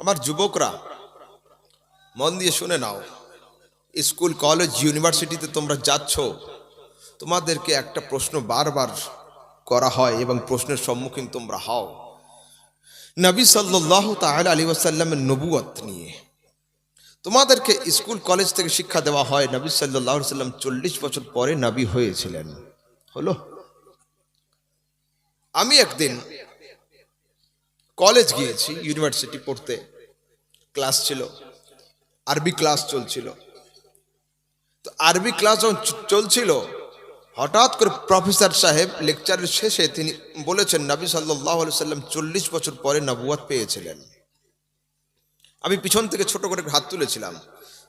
আমার যুবকরা, মন দিয়ে শুনে নাও, স্কুল, কলেজ, ইউনিভার্সিটিতে তোমরা যাচ্ছ, তোমাদেরকে একটা প্রশ্ন বারবার করা হয় এবং প্রশ্নের সম্মুখীন তোমরা হও। নবী সাল্লাহ তাহলে আলী ওয়াসাল্লামের নবুয়ত নিয়ে। তোমাদেরকে স্কুল, কলেজ থেকে শিক্ষা দেওয়া হয়, নবী সাল্লাহ সাল্লাম চল্লিশ বছর পরে নবী হয়েছিলেন। হলো? আমি একদিন কলেজ গিয়েছি ইউনিভার্সিটি পড়তে। ক্লাস ছিল আরবি ক্লাস চলছিল। তো আরবি ক্লাস যখন চলছিল, হঠাৎ করে প্রফেসর সাহেব লেকচারের শেষে তিনি বলেছেন, নবী সাল্লাহ সাল্লাম চল্লিশ বছর পরে নবুয়াত পেয়েছিলেন। আমি পিছন থেকে ছোট করে হাত তুলেছিলাম।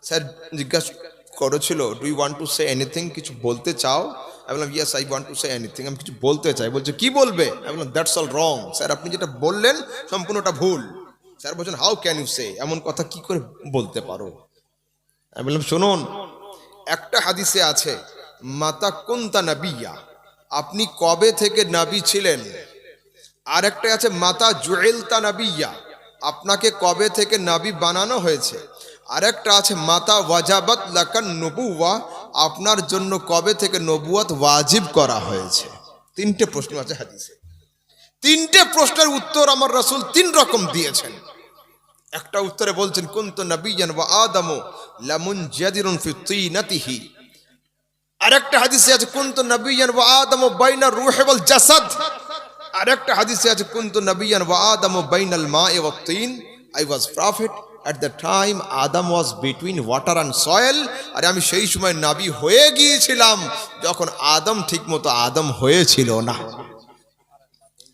স্যার, জিজ্ঞাসা করেছিল do you want to say anything কিছু বলতে চাও? আমি বললাম yes I want to say anything আমি কিছু বলতে চাই। বলছে, কি বলবে? আমি বললাম দ্যাটস অল রং স্যার, আপনি যেটা বললেন সম্পূর্ণটা ভুল। স্যার বলছেন হাউ ক্যান ইউ সে এমন কথা কি করে বলতে পারো? আমি বললাম, শুনুন, একটা হাদিসে আছে, মাতা কুন্তা নাবিয়া, আপনি কবে থেকে নাবি ছিলেন? আর একটা আছে, মাতা জুয়েলতা নাবিয়া, আপনাকে কবে থেকে নাবি বানানো হয়েছে? আর একটা আছে, মাতা ওয়াজাবাত লাকান নবুয়া আপনার জন্য কবে থেকে নবুয়াত ওয়াজিব করা হয়েছে? তিনটে প্রশ্ন আছে হাদিসে। তিনটে প্রশ্নের উত্তর আমার রাসূল তিন রকম দিয়েছেন। একটা উত্তরে বলছেন, কুন্ত নবিয়ান ওয়া আদামু লামুন জাদিরুন ফি তিনাতিহি। আরেকটা হাদিসে আছে, কুন্ত নবিয়ান ওয়া আদামু বাইনা রূহি ওয়াল জাসাদ। আরেকটা হাদিসে আছে, কুন্ত নবিয়ান ওয়া আদামু বাইনাল মা'i ওয়াত তিন। I was prophet at the time Adam was between water and soil আর আমি সেই সময় নাবি হয়ে গিয়েছিলাম, যখন আদম ঠিকমতো আদম হয়েছিল না।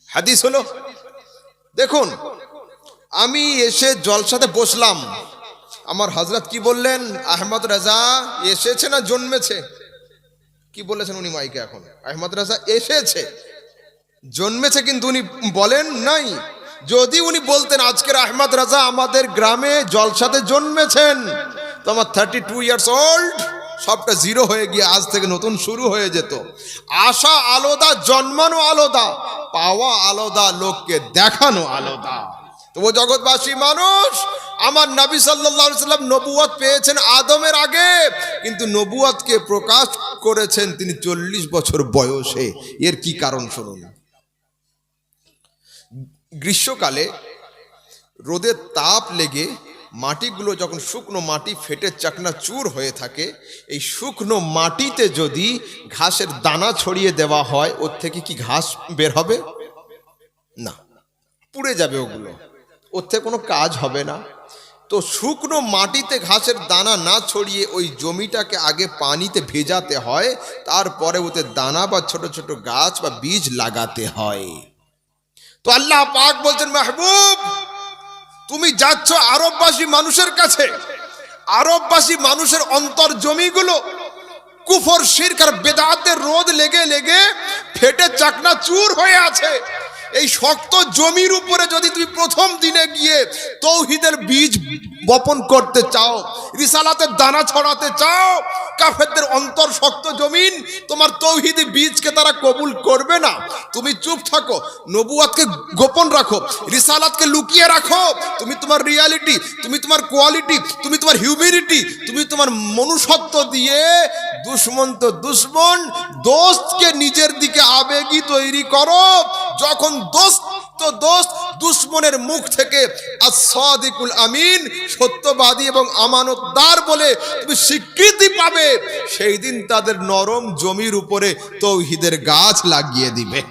হাদিস হলো, দেখুন, আমি এসে জলসাতে বসলাম। আমার হজরত কি বললেন? আহমদ রাজা এসেছে না জন্মেছে? কি বলেছেন উনি মাইকে এখন? আহমদ রাজা এসেছে। জন্মেছে কিন্তু উনি বলেন নাই। যদি উনি বলতেন, আজকের আহমদ রাজা আমাদের গ্রামে জলসাতে জন্মেছেন, তো আমার থার্টি টু ইয়ার্স ওল্ড সবটা জিরো হয়ে গিয়ে আজ থেকে নতুন শুরু হয়ে যেত। আশা আলাদা, জন্মানো আলাদা, পাওয়া আলাদা, লোককে দেখানো আলাদা। তবু জগৎবাসী মানুষ, আমার নবী সাল্লাম নবুয়ত পেয়েছেন আদমের আগে, কিন্তু নবুয়তকে প্রকাশ করেছেন তিনি চল্লিশ বছর বয়সে। এর কি কারণ, শুনুন। গ্রীষ্মকালে রোদের তাপ লেগে মাটিগুলো যখন শুকনো মাটি ফেটে চাকনা চুর হয়ে থাকে, এই শুকনো মাটিতে যদি ঘাসের দানা ছড়িয়ে দেওয়া হয়, ওর থেকে কি ঘাস বের হবে? না, পুড়ে যাবে ওগুলো। ওর থেকে কোনো কাজ হবে না। তো শুকনো মাটিতে ঘাসের দানা না ছড়িয়ে ওই জমিটাকে আগে পানিতে ভেজাতে হয়, তারপরে ওতে দানা বা ছোট ছোট গাছ বা বীজ লাগাতে হয়। তো আল্লাহ পাক বলছেন, মাহবুব, তুমি যাচ্ছ আরববাসী মানুষের কাছে। আরববাসী মানুষের অন্তর জমিগুলো, কুফর শিরকার বেদাতে রোদ লেগে লেগে ফেটে চাকনা চুর হয়ে আছে। এই শক্ত জমির উপরে যদি তুমি প্রথম দিনে গিয়ে তৌহিদের বীজ বপন করতে চাও, রিসালাতের দানা ছড়াতে চাও, কাফেরদের অন্তর শক্ত জমিন, তোমার তৌহিদি বীজকে তারা কবুল করবে না। তুমি চুপ থাকো নবুয়াতকে গোপন রাখো, রিসালাতকে লুকিয়ে রাখো। তুমি তোমার রিয়ালিটি, তুমি তোমার কোয়ালিটি, তুমি তোমার হিউম্যানিটি, তুমি তোমার মনুষ্যত্ব দিয়ে দুশ্মন তো দুশ্মন, দোস্তকে নিজের দিকে আবেগী তৈরি করো। যখন দোস্ত তো দোস্ত দুশ্মনের মুখ থেকে আসাদিকুল আমিন, সত্যবাদী এবং আমানতদার বলে তুমি স্বীকৃতি পাবে। সেই দিন তাদের নরম জমির উপরে তৌহিদের গাছ লাগিয়ে দিবে।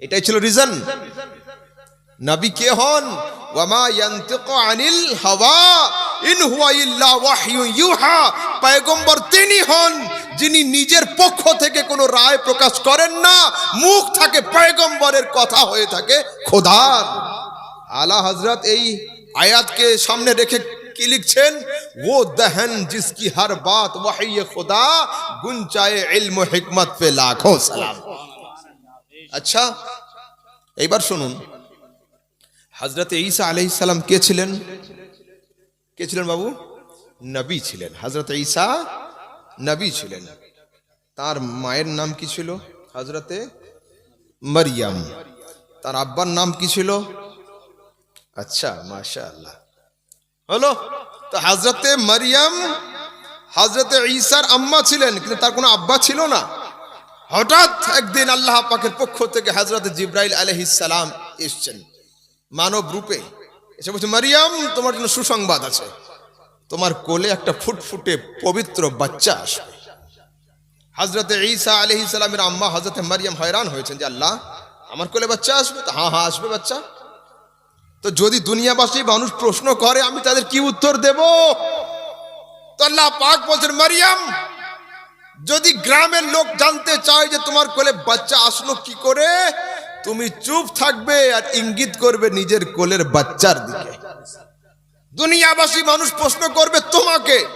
এটাই ছিল রিজন নবী কে হন? ওয়ামা ইয়ান্তিকু আনিল হাওয়া, ইন হুয়া ইল্লা ওয়াহয়ু ইউহা। পয়গম্বর তিনি হন। যিনি নিজের পক্ষ থেকে কোনো রায় প্রকাশ করেন না, মুখ থাকে পয়গম্বরের কথা হয়ে থাকে খোদার। আলা হজরত এই আয়াতকে সামনে রেখে কি লিখছেন? ও দহন জিসকি হর বাত, ওয়াহি খুদা গুঞ্চায়ে ইলম হিকমত পে লাখো সালাম। আচ্ছা এইবার শুনুন। হজরত ঈসা আলহিসাল্লাম কে ছিলেন? কে ছিলেন বাবু? নবী ছিলেন। হজরত ঈসা নবী ছিলেন। তার মায়ের নাম কি ছিল? হজরতে মারিয়াম। তার আব্বার নাম কি ছিল? আচ্ছা মাশা আল্লাহ হলো, তো হাজরতে মারিয়াম হাজরতে ঈসার আম্মা ছিলেন, কিন্তু তার কোনো আব্বা ছিল না। হঠাৎ একদিন আল্লাহ পাকের পক্ষ থেকে হাজরত জিব্রাইল সালাম এসছেন। মানব রূপে। এসে বলছে, মারিয়াম, তোমার জন্য সুসংবাদ আছে। তোমার কোলে একটা ফুটফুটে পবিত্র বাচ্চা আসবে। হাজরতে ঈসা আলহি সালামের আম্মা হজরতে মারিয়াম হয়রান হয়েছেন যে আল্লাহ, আমার কোলে বাচ্চা আসবে তো? হ্যাঁ হ্যাঁ আসবে বাচ্চা। তো যদি দুনিয়াবাসী মানুষ প্রশ্ন করে, আমি তাদের কি উত্তর দেব? আল্লাহ পাক বলছেন, মারিয়াম, যদি গ্রামের লোক জানতে চায় যে তোমার কোলে বাচ্চা আসলো কি করে, তুমি চুপ থাকবে আর ইঙ্গিত করবে নিজের কোলের বাচ্চার দিকে। দুনিয়াবাসী মানুষ প্রশ্ন করবে, তোমাকে?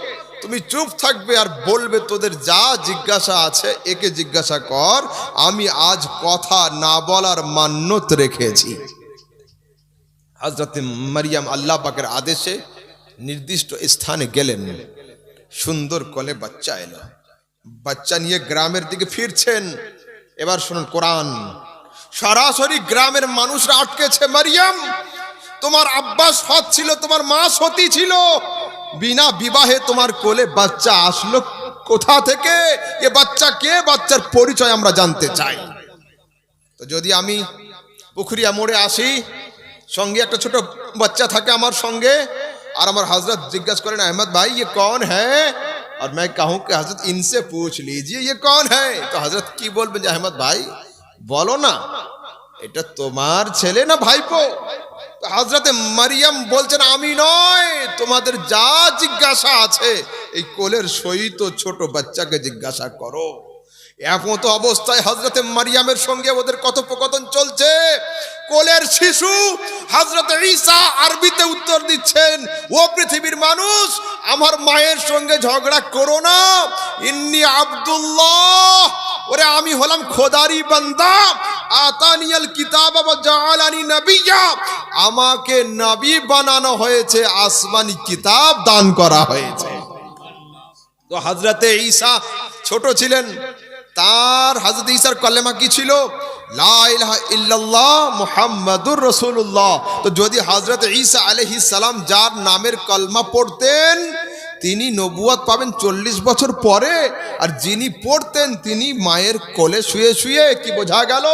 তুমি চুপ থাকবে আর বলবে, তোদের যা জিজ্ঞাসা আছে, একে জিজ্ঞাসা কর। আমি আজ কথা না বলার মান্যত রেখেছি। হজরত মারিয়াম আল্লাহ পাকের আদেশে নির্দিষ্ট স্থানে গেলেন। সুন্দর কলে বাচ্চা এলো। বাচ্চা নিয়ে গ্রামের দিকে ফিরছেন। এবার শুনুন কোরআন। সরাসরি গ্রামের মানুষরা আটকেছে, মারিয়াম তোমার আব্বাস সৎ ছিল তোমার মা সতী ছিল বিনা বিবাহে তোমার কোলে বাচ্চা আসলো কোথা থেকে এ বাচ্চা কে বাচ্চার পরিচয় আমরা জানতে চাই তো যদি আমি পুখুরিয়া মোড়ে আসি সঙ্গে একটা ছোট বাচ্চা থাকে আমার সঙ্গে আর আমার हजरत जिज्ञासा करें अहमद भाई ये कौन है और मैं कहूं कि हजरत इनसे पूछ लीजिए ये कौन है तो हजरत কি বলবেন যে আহমদ ভাই বলো না এটা তোমার ছেলে না ভাইপো তো হজরতে মারিয়াম বলছেন, আমি নয়, তোমাদের যা জিজ্ঞাসা আছে, এই কোলের সহিত ছোট বাচ্চাকে জিজ্ঞাসা করো। এখন তো অবস্থায় হজরতে মারিয়ামের সঙ্গে ওদের কথোপকথন চলছে। কোলের শিশু হজরতে ঈসা আরবিতে উত্তর দিচ্ছেন, ও পৃথিবীর মানুষ, আমার মায়ের সঙ্গে ঝগড়া করো না। ইন্নি আব্দুল্লাহ, ওরে আমি হলাম খোদারি বান্দা। আতানিয়াল কিতাব ওয়া জাআলানি নাবিয়্যা আমাকে নবী বানানো হয়েছে, আসমানি কিতাব দান করা হয়েছে। তো হজরতে ঈসা ছোট ছিলেন তার হাজরত ইসার কলেমা কি ছিল? মুহাম্মাদুর রাসূলুল্লাহ। তো যদি হজরত ঈসা আলাইহিস সালাম যার নামের কলমা পড়তেন তিনি নবুয়াত পাবেন চল্লিশ বছর পরে, আর যিনি পড়তেন তিনি মায়ের কোলে শুয়ে শুয়ে, কি বোঝা গেল?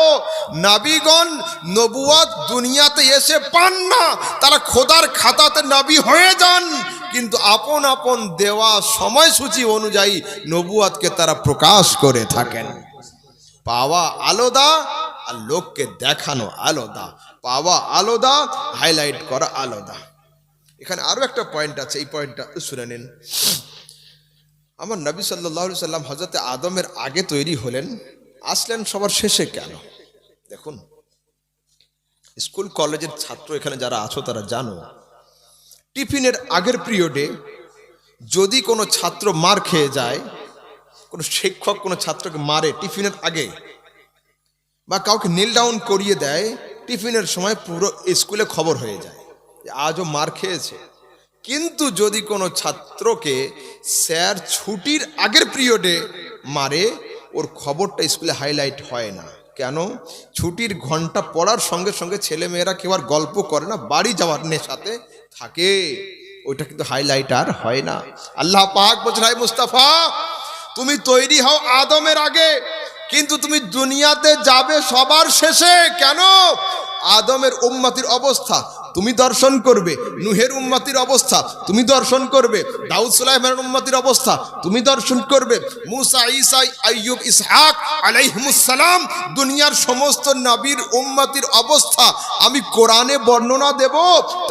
নাবিগণ নবুয়াত দুনিয়াতে এসে পান না, তারা খোদার খাতাতে নাবি হয়ে যান। কিন্তু আপন আপন দেওয়া সময়সূচি অনুযায়ী নবুয়াতকে তারা প্রকাশ করে থাকেন। পাওয়া আলাদা আর লোককে দেখানো আলাদা। পাওয়া আলাদা, হাইলাইট করা আলাদা। এখানে আরও একটা পয়েন্ট আছে, এই পয়েন্টটা শুনে নিন। আমার নবী সাল্লাহ সাল্লাম হজরতে আদমের আগে তৈরি হলেন, আসলেন সবার শেষে কেন? দেখুন, স্কুল, কলেজের ছাত্র এখানে যারা আছো তারা জানো, টিফিনের আগের পিরিয়ডে যদি কোনো ছাত্র মার খেয়ে যায়, কোনো শিক্ষক কোনো ছাত্রকে মারে টিফিনের আগে বা কাউকে নীল ডাউন করিয়ে দেয়, টিফিনের সময় পুরো স্কুলে খবর হয়ে যায়। আজও মার খেয়েছে। কিন্তু যদি কোনো ছাত্রকে স্যার ছুটির আগের পিরিয়ডে মারে, ওর খবরটা স্কুলে হাইলাইট হয় না। কেন? ছুটির ঘণ্টা পড়ার সঙ্গে সঙ্গে ছেলে মেয়েরা কেউ আর গল্প করে না, বাড়ি যাওয়ার নেশাতে থাকে। ওইটা কিন্তু হাইলাইট আর হয় না। আল্লাহ পাক বলছেন হাই মুস্তাফা, তুমি তৈরি হও আদমের আগে, কিন্তু তুমি দুনিয়াতে যাবে সবার শেষে। কেন? আদমের উম্মাতির অবস্থা তুমি দর্শন করবে। নুহের উম্মাতির অবস্থা, তুমি দর্শন করবে। দাউদ সুলাইমানের উম্মাতির অবস্থা, তুমি দর্শন করবে। মুসা, ঈসা, আইয়ুব, ইসহাক আলাইহিমুসসালাম দুনিয়ার সমস্ত নবীর উম্মাতির অবস্থা। আমি কোরআনে বর্ণনা দেব,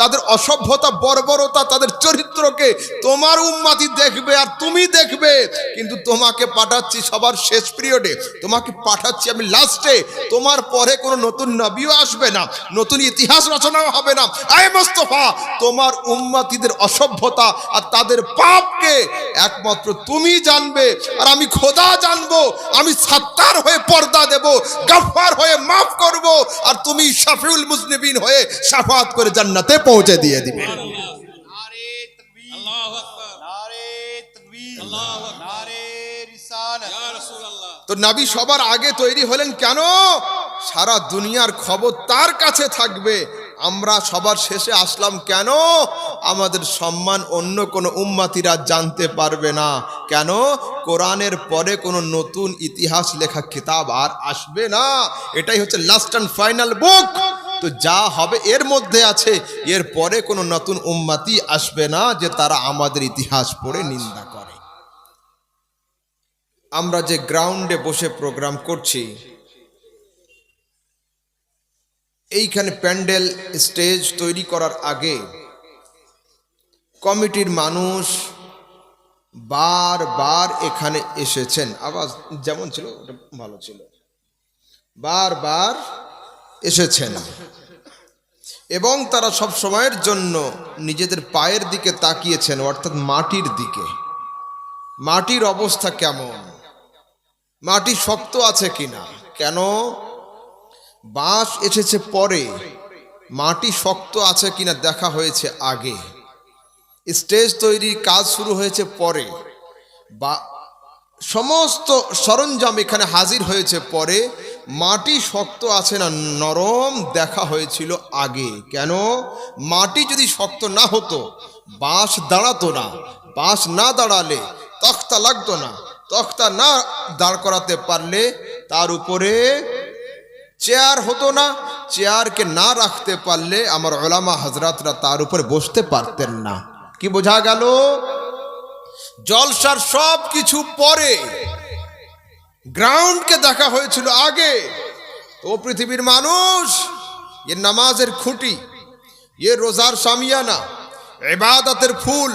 তাদের অসভ্যতা, বর্বরতা, তাদের চরিত্রকে তোমার উম্মাতি দেখবে আর তুমি দেখবে। কিন্তু তোমাকে পাঠাচ্ছি সবার শেষ পিরিয়ডে। তোমাকে পাঠাচ্ছি আমি লাস্টে তোমার পরে কোনো নতুন নবীও আসবে না, নতুন ইতিহাস রচনাও হবে না। আয় মোস্তফা তোমার উম্মাতিদের অসভ্যতা আর তাদের পাপকে একমাত্র তুমি জানবে। আর আমি খোদা জানব আমি সাত্তার হয়ে পর্দা দেব গাফার হয়ে মাফ করব আর তুমি শাফিউল মুসলিবিন হয়ে সাফাত করে জান্নাতে পৌঁছে দিয়ে দিবে। তো নাবি সবার আগে তৈরি হলেন কেন? সারা দুনিয়ার খবর তার কাছে থাকবে। আমরা সবার শেষে আসলাম কেন? আমাদের সম্মান অন্য কোনো উম্মাতিরা জানতে পারবে না। কেন? কোরআনের পরে কোনো নতুন ইতিহাস লেখা কিতাব আর আসবে না। এটাই হচ্ছে লাস্ট অ্যান্ড ফাইনাল বুক তো যা হবে এর মধ্যে আছে। এর পরে কোনো নতুন উম্মাতি আসবে না যে তারা আমাদের ইতিহাস পড়ে নিন্দা করে। আমরা যে গ্রাউন্ডে বসে প্রোগ্রাম করছি এইখানে প্যান্ডেল, স্টেজ তৈরি করার আগে কমিটির মানুষ বারবার এখানে এসেছেন। আওয়াজ যেমন ছিল, ওটা ভালো ছিল। বারবার এসেছেন। এবং তারা সব সময়ের জন্য নিজেদের পায়ের দিকে তাকিয়েছেন, অর্থাৎ মাটির দিকে। মাটির অবস্থা কেমন? মাটি শক্ত আছে কিনা? কেন? বাঁশ এসেছে পরে। মাটি শক্ত আছে কিনা দেখা হয়েছে আগে। স্টেজ তৈরির কাজ শুরু হয়েছে পরে। বা, সমস্ত সরঞ্জাম এখানে হাজির হয়েছে পরে। মাটি শক্ত আছে না নরম দেখা হয়েছিল আগে। কেন? মাটি যদি শক্ত না হতো, বাঁশ দাঁড়াতো না। বাঁশ না দাঁড়ালে তখতা লাগতো না। তখতা না দাঁড় করাতে পারলে তার উপরে চেয়ার হতো না। চেয়ারকে না রাখতে পারলে আমার ওলামা হাজরাতরা তার উপরে বসতে পারতেন না। কি বোঝা গেল? জলসার সব কিছু পরে গ্রাউন্ডকে দেখা হয়েছিল আগে। ও পৃথিবীর মানুষ, এ নামাজের খুঁটি, এ রোজার সামিয়ানা, এবাদতের ফুল,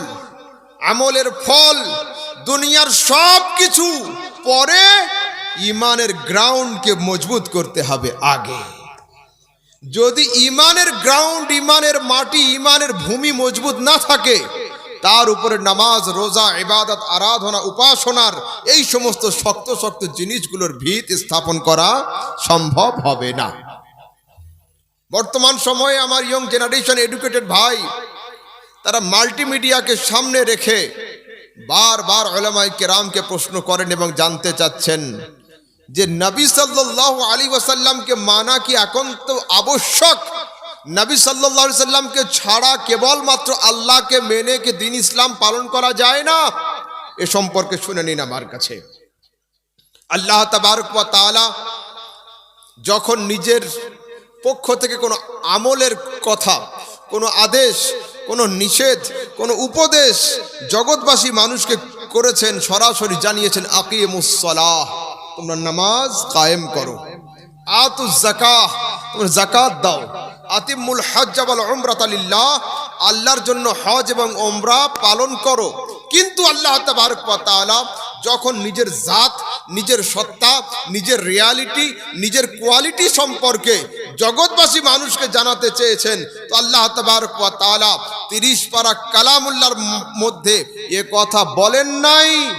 আমলের ফল, দুনিয়ার সব কিছু পরে ইমানের গ্রাউন্ডকে মজবুত করতে হবে আগে। যদি ইমানের গ্রাউন্ড ইমানের মাটি, ইমানের ভূমি মজবুত না থাকে, তার উপরে নামাজ, রোজা, ইবাদত, আরাধনা, উপাসনার এই সমস্ত শক্ত শক্ত জিনিসগুলোর ভিত স্থাপন করা সম্ভব হবে না। বর্তমান সময়ে আমার ইয়ং জেনারেশন এডুকেটেড ভাই, তারা মাল্টিমিডিয়াকে সামনে রেখে বারবার ওলামাই কেরামকে প্রশ্ন করেন এবং জানতে চাচ্ছেন যে নবী সাল্লাহ আলী ওয়াসাল্লামকে মানা কি একান্ত আবশ্যক? নবী সাল্লাহ সাল্লামকে ছাড়া কেবলমাত্র আল্লাহকে মেনে কি দিন ইসলাম পালন করা যায় না? এ সম্পর্কে শুনে নিন আমার কাছে। আল্লাহ তাবারক ওয়া তাআলা যখন নিজের পক্ষ থেকে কোনো আমলের কথা, কোনো আদেশ, কোনো নিষেধ, কোনো উপদেশ জগৎবাসী মানুষকে করেছেন, সরাসরি জানিয়েছেন আকিমুসলাহ তোমরা নামাজ কায়েম করো। আতু জাকাহ তোমরা জাকাত দাও। আতিমুল হজ ওয়াল উমরাত লিল্লাহ, আল্লাহর জন্য হজ এবং ওমরা পালন করো। কিন্তু আল্লাহ তাবারক ওয়া যখন নিজের জাত, নিজের সত্তা, নিজের রিয়ালিটি, নিজের কোয়ালিটি সম্পর্কে জগৎবাসী মানুষকে জানাতে চেয়েছেন, তো আল্লাহ তাবারক তাআলা 30 পারা কালামুল্লাহর ম- মধ্যে এ কথা বলেন নাই।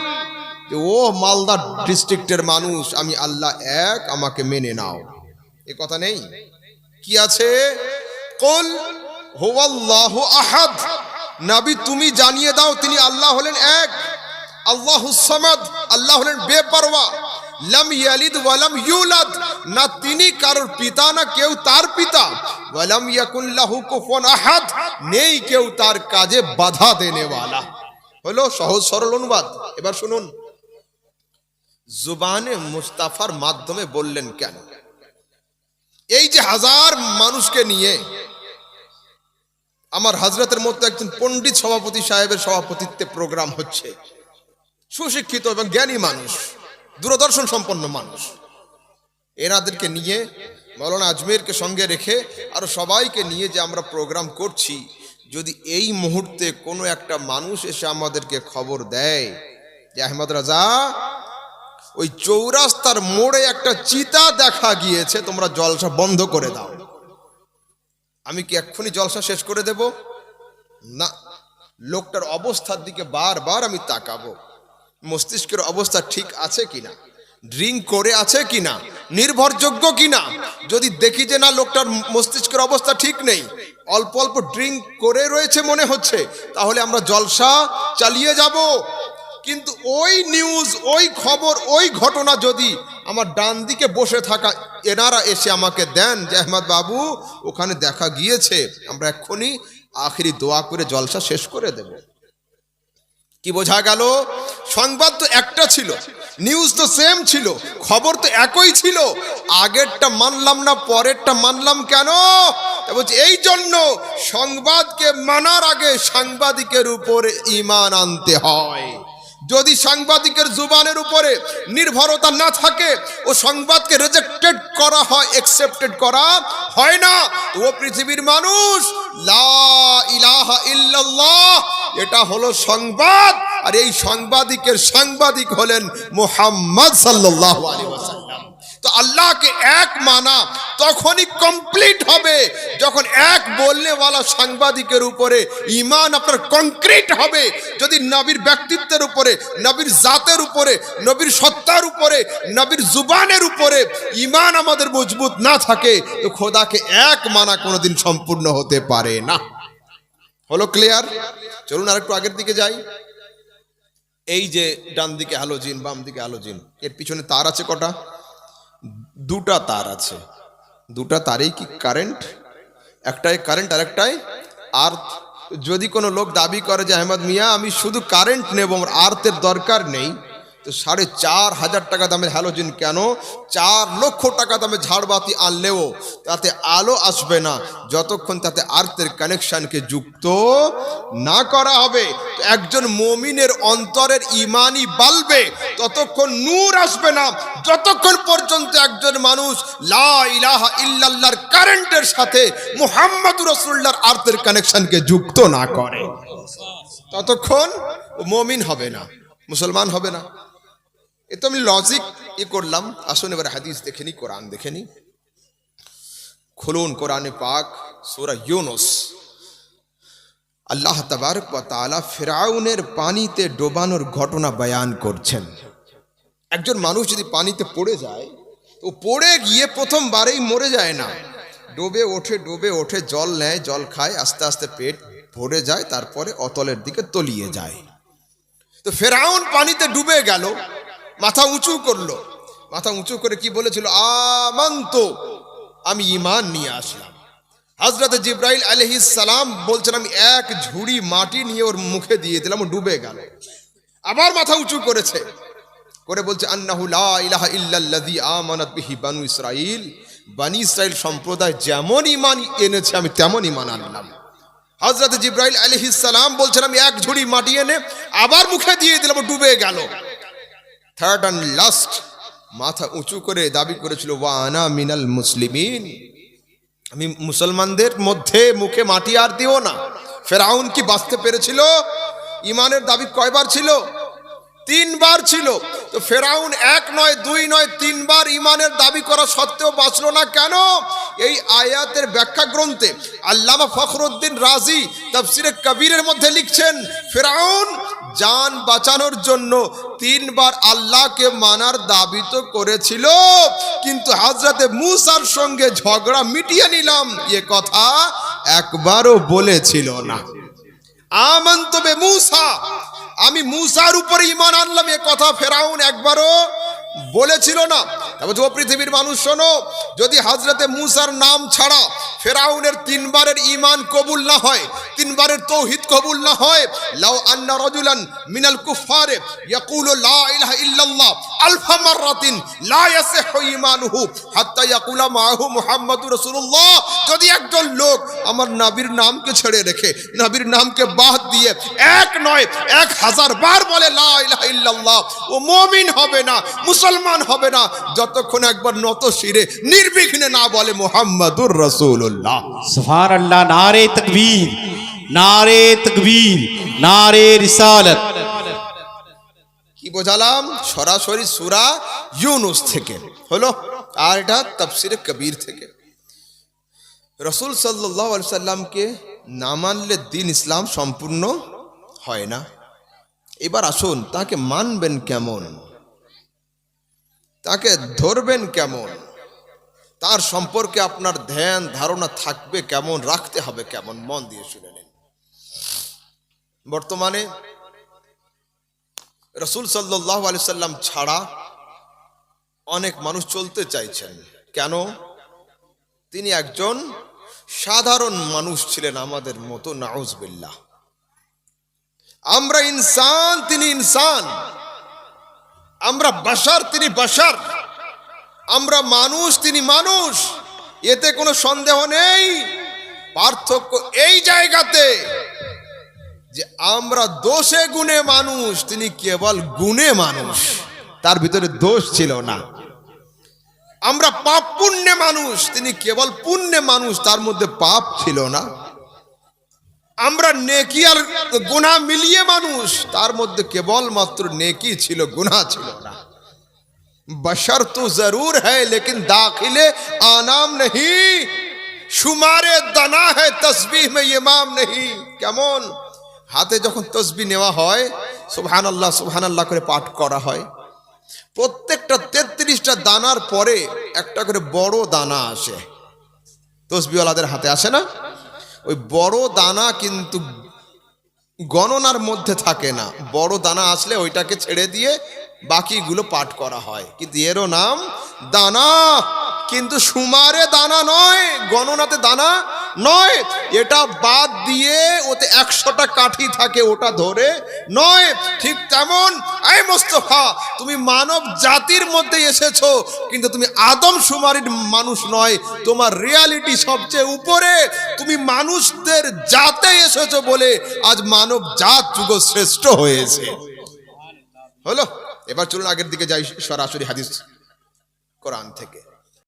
ও মালদা ডিস্ট্রিক্টের মানুষ, আমি আল্লাহ এক, আমাকে মেনে নাও। এ কথা নেই? কি আছে? কুল হুয়াল্লাহু আহাদ। নবী, তুমি জানিয়ে দাও, তিনি আল্লাহ হলেন এক। আল্লাহ সামাদ। আল্লাহ হলেন বেপরোয়া। লাম ইয়ালিদ ওয়ালাম ইউলাদ। না, তিনি কারোর পিতা, না কেউ তার পিতা। ওয়ালাম ইয়াকুন লাহু কুফুয়ান আহাদ। নেই কেউ তার কাজে বাধা দেনেওয়ালা। হলো সহজ সরল অনুবাদ। এবার শুনুন। জুবানে মুস্তাফার মাধ্যমে বললেন কেন? এই যে হাজার মানুষকে নিয়ে আমার হাজরতের মতো একজন পণ্ডিত সভাপতি সাহেবের সভাপতিত্বে প্রোগ্রাম হচ্ছে। সুশিক্ষিত এবং জ্ঞানী মানুষ, দূরদর্শন সম্পন্ন মানুষ। এনাদেরকে নিয়ে, মৌলানা আজমেরকে সঙ্গে রেখে আরও সবাইকে নিয়ে যে আমরা প্রোগ্রাম করছি, যদি এই মুহূর্তে কোনো একটা মানুষ এসে আমাদেরকে খবর দেয় যে আহমদ রাজা ওই চৌরাস্তার মোড়ে একটা চিতা দেখা গিয়েছে, তোমরা জলসা বন্ধ করে দাও। আমি কি এক্ষুনি জলসা শেষ করে দেব? না, লোকটার অবস্থার দিকে বারবার আমি তাকাবো। মস্তিষ্কের অবস্থা ঠিক আছে কিনা? ড্রিঙ্ক করে আছে কিনা? নির্ভরযোগ্য কিনা? যদি দেখি যে না, লোকটার মস্তিষ্কের অবস্থা ঠিক নেই, অল্প অল্প ড্রিঙ্ক করে রয়েছে মনে হচ্ছে, তাহলে আমরা জলসা চালিয়ে যাব। কিন্তু ওই নিউজ ওই খবর, ওই ঘটনা যদি আমার ডান দিকে বসে থাকা এনারা এসে আমাকে দেন যে, আহমদ বাবু, ওখানে দেখা গিয়েছে, আমরা এক্ষুনি আখেরি দোয়া করে জলসা শেষ করে দেব। কি বোঝা গেল? সংবাদ তো একটা ছিল নিউজ তো সেম ছিল, খবর তো একই ছিল। আগেরটা মানলাম না, পরেরটা মানলাম কেন? এই জন্য সংবাদকে মানার আগে সাংবাদিকের উপরে ইমান আনতে হয়। যদি সাংবাদিকের জুবানের উপরে নির্ভরতা না থাকে, ও সংবাদকে রেজেক্টেড করা হয় অ্যাকসেপ্টেড করা হয় না, ও পৃথিবীর মানুষ, লা ইলাহা ইল্লাল্লাহ, এটা হলো সংবাদ। আর এই সাংবাদিকের সাংবাদিক হলেন মোহাম্মদ ওয়াসাল্লাম। তো আল্লাহকে এক মানা তখনই কমপ্লিট হবে। যখন এক বললেওয়ালা সাংবাদিকের উপরে ইমান আপনার কংক্রিট হবে। যদি নবীর ব্যক্তিত্বের উপরে, নবীর জাতের উপরে, নবীর সত্তার উপরে, নবীর জুবানের উপরে ইমান আমাদের মজবুত না থাকে, তো খোদাকে এক মানা কোনোদিন সম্পূর্ণ হতে পারে না। হলো ক্লিয়ার চলুন আর একটু আগের দিকে যাই। এই যে ডান দিকে হ্যালোজিন বাম দিকে হ্যালোজিন এর পিছনে তার আছে কটা? দুটা তার আছে। দুটা তারেই কি কারেন্ট একটাই কারেন্ট আর একটাই আর যদি কোনো লোক দাবি করে যে আহমদ মিয়া, আমি শুধু কারেন্ট নেব, আমার আর্থের দরকার নেই। তো সাড়ে চার হাজার টাকা দামের হ্যালোজিন কেন? চার লক্ষ টাকা দামে ঝাড়বাতি আনলেও তাতে আলো আসবে না। যতক্ষণ তাতে আর্থের কানেকশানকে যুক্ত না করা হবে, একজন মমিনের অন্তরের ইমানই বালবে, ততক্ষণ নূর আসবে না। যতক্ষণ পর্যন্ত একজন মানুষ লা কারেন্টের সাথে মুহাম্মাদুর রাসূলুল্লাহর আর্থের কানেকশানকে যুক্ত না করে। ততক্ষণ মমিন হবে না, মুসলমান হবে না। এ তো আমি লজিক ই করলাম। আসুন এবার হাদিস দেখে নি, কোরআন দেখে নি। খুলুন কোরআনে পাক, সূরা ইউনুস। আল্লাহ তাবারক তাআলা ফেরাউনের পানিতে ডোবানোর ঘটনা বয়ান করছেন। একজন মানুষ যদি পানিতে পড়ে যায়, তো পড়ে গিয়ে প্রথমবারেই মরে যায় না। ডোবে ওঠে ডোবে ওঠে, জল নেয়, জল খায়, আস্তে আস্তে পেট ভরে যায়, তারপরে অতলের দিকে তলিয়ে যায়। তো ফেরাউন পানিতে ডুবে গেল। মাথা উঁচু করল। মাথা উঁচু করে কি বলেছিল? আমন্ত, আমি ইমান নিয়ে আসলাম। হজরত জিব্রাইল সালাম বলছেন, আমি এক ঝুড়ি মাটি নিয়ে ওর মুখে দিয়ে দিলাম ডুবে গেল। আবার মাথা উঁচু করেছে। করে বলছে বানু ইসরাইল বানি ইসরাইল সম্প্রদায় যেমন ইমান এনেছে, আমি তেমন ইমান আনলাম। হজরত জিব্রাইল সালাম বলছেন, আমি এক ঝুড়ি মাটি এনে আবার মুখে দিয়ে দিলাম ডুবে গেল। থার্ড অ্যান্ড লাস্ট মাথা উঁচু করে দাবি করেছিল ওয়ানা মিনাল মুসলিমিন। আমি মুসলমানদের মধ্যে মুখে মাটি আর দিও না। ফেরাউন কি বাঁচতে পেরেছিল? ইমানের দাবি কয়বার ছিল? তিনবার ছিল। তো ফেরাউন এক নয়, দুই নয়, তিনবার ইমানের দাবি করা সত্ত্বেও বাঁচলো না কেন? এই আয়াতের ব্যাখ্যা গ্রন্থে আল্লামা ফখরুদ্দিন রাজি তাফসিরে কবিরের মধ্যে লিখছেন, ফেরাউন জান বাঁচানোর জন্য তিনবার আল্লাহকে মানার দাবি তো করেছিল, কিন্তু হাজরাতে মুসার সঙ্গে ঝগড়া মিটিয়ে নিলাম, এ কথা একবারও বলেছিল না। আমন্ত বে মুসা, আমি মুসার উপরে ইমান আনলাম, এ কথা ফেরাউন একবারও বলেছিল না। তবে ও পৃথিবীর মানুষ, শোনো, যদি হাজরতে মুসার নাম ছাড়া ফেরাউনের তিনবারের ইমান কবুল না হয়, তিনবারের তৌহিদ কবুল না হয়, লাউ আন্না রাজুলান মিনাল কুফারে ইয়াকুলু লা ইলাহা ইল্লাল্লাহ, আলফা মাররাতিন লা ইয়াসিহু ঈমানুহু হাত্তা ইয়াকুলা মাহু মুহাম্মাদুর রাসূলুল্লাহ। যদি একজন লোক আমার নাবির নামকে ছেড়ে রেখে নাবির নামকে বাদ দিয়ে এক নয় এক হাজার বার বলে লাহ ও মমিন হবে না মুসলমান হবে না। যতক্ষণ একবার নত শিরে নির্বিঘ্নে না বলে মোহাম্মদুর রসুল্লাহ সুফার নারে তকবীর নারে তকবীর নারে রিসালত। কি বোঝালাম? সরাসরি সুরা ইউনুস থেকে। হলো আর এটা তফসির কবির থেকে। রসুল সাল্লাহ সাল্লামকে না মানলে দিন ইসলাম সম্পূর্ণ হয় না। এবার আসুন, তাকে মানবেন কেমন? তাকে ধরবেন কেমন? তার সম্পর্কে আপনার ধ্যান, ধারণা থাকবে কেমন, রাখতে হবে কেমন? মন দিয়ে শুনে নিন। বর্তমানে রসুল সাল্লাহ আলি সাল্লাম ছাড়া অনেক মানুষ চলতে চাইছেন। কেন? তিনি একজন সাধারণ মানুষ ছিলেন আমাদের মতো, নাউজবিল্লাহ। আমরা ইনসান, তিনি ইনসান। আমরা বাসার তিনি বাসার আমরা মানুষ, তিনি মানুষ। এতে কোনো সন্দেহ নেই। পার্থক্য এই জায়গাতে যে আমরা দোষে গুণে মানুষ, তিনি কেবল গুণে মানুষ। তার ভিতরে দোষ ছিল না। আমরা পাপ পুণ্যে মানুষ, তিনি কেবল পুণ্যে মানুষ, তার মধ্যে পাপ ছিল না। আমরা নেকি আর গুণা মিলিয়ে মানুষ, তার মধ্যে কেবল মাত্র নেকি ছিল গুণা ছিল না। বশর তো জরুর হ্যাঁ লেকিন দাখিলে আনাম নেই সুমারে দানা হ্যাঁ তসবিহ মে ইমাম নেই কেমন? হাতে যখন তসবি নেওয়া হয় সুবহান আল্লাহ সুবহান আল্লাহ করে পাঠ করা হয়। প্রত্যেকটা তেত্রিশটা দানার পরে একটা করে বড় দানা আসে। তসবিওয়ালাদের হাতে আসে না? ওই বড় দানা কিন্তু গণনার মধ্যে থাকে না। বড় দানা আসলে ওইটাকে ছেড়ে দিয়ে বাকিগুলো পাঠ করা হয়। কিন্তু এরও নাম দানা। কিন্তু সুমারে দানা নয়, গণনাতে দানা নয়। এটা বাদ দিয়ে ওতে একশোটা কাঠি থাকে ওটা ধরে নয়। ঠিক তেমন, এই মোস্তফা, তুমি মানব জাতির মধ্যে এসেছ, কিন্তু তুমি আদম সুমারির মানুষ নয়, তোমার রিয়ালিটি সবচেয়ে উপরে। তুমি মানুষদের জাতে এসেছ বলে আজ মানব জাত যুগ শ্রেষ্ঠ হয়েছে। হলো, এবার চলুন আগের দিকে যাই সরাসরি হাদিস কোরআন থেকে।